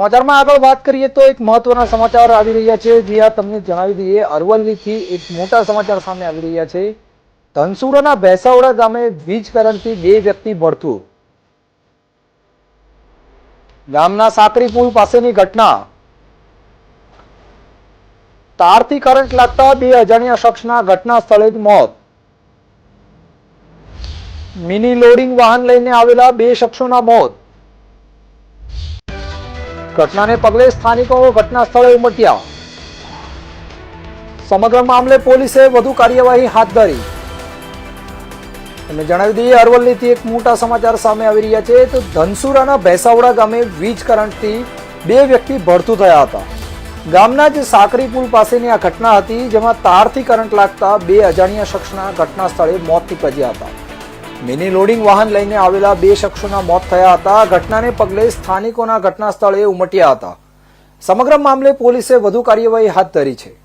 સમાચારમાં આગળ વાત કરીએ તો એક મહત્વના સમાચાર આવી રહ્યા છે. જે આ તમને જણાવી દઈએ. અરવલ્લીથી એક મોટા સમાચાર સામે આવી રહ્યા છે. ધનસુરાના ભેસાવડા ગામે વીજ કરંટથી બે વ્યક્તિ ભડથું. ગામના સાકરી પુલ પાસેની ઘટના. તારથી કરંટ લાગતા બે અજાણ્યા શખ્સના ઘટના સ્થળે જ મોત. મિની લોડિંગ વાહન લઈને આવેલા બે શખ્સોના મોત. ઘટનાને પગલે સ્થાનિકો ઘટના સ્થળે ઉમટ્યા. સમગ્ર મામલે પોલીસે વધુ કાર્યવાહી હાથ ધરી. અને જણાવી દઈએ, અરવલ્લીથી એક મોટા સમાચાર સામે આવી રહ્યા છે. તો ધનસુરાના ભેસાવડા ગામે વીજ કરંટથી બે વ્યક્તિ ભરતું થયા હતા. ગામના જ સાકરી પુલ પાસેની આ ઘટના હતી, જેમાં તારથી કરંટ લાગતા બે અજાણ્યા શખ્સના ઘટના સ્થળે મોત નીપજ્યા હતા. મિની લોડિંગ વાહન લઈને આવેલા બે શખ્સોના મોત થયા હતા. ઘટનાને પગલે સ્થાનિકોના ઘટના સ્થળે ઉમટ્યા હતા. સમગ્ર મામલે પોલીસે વધુ કાર્યવાહી હાથ ધરી છે.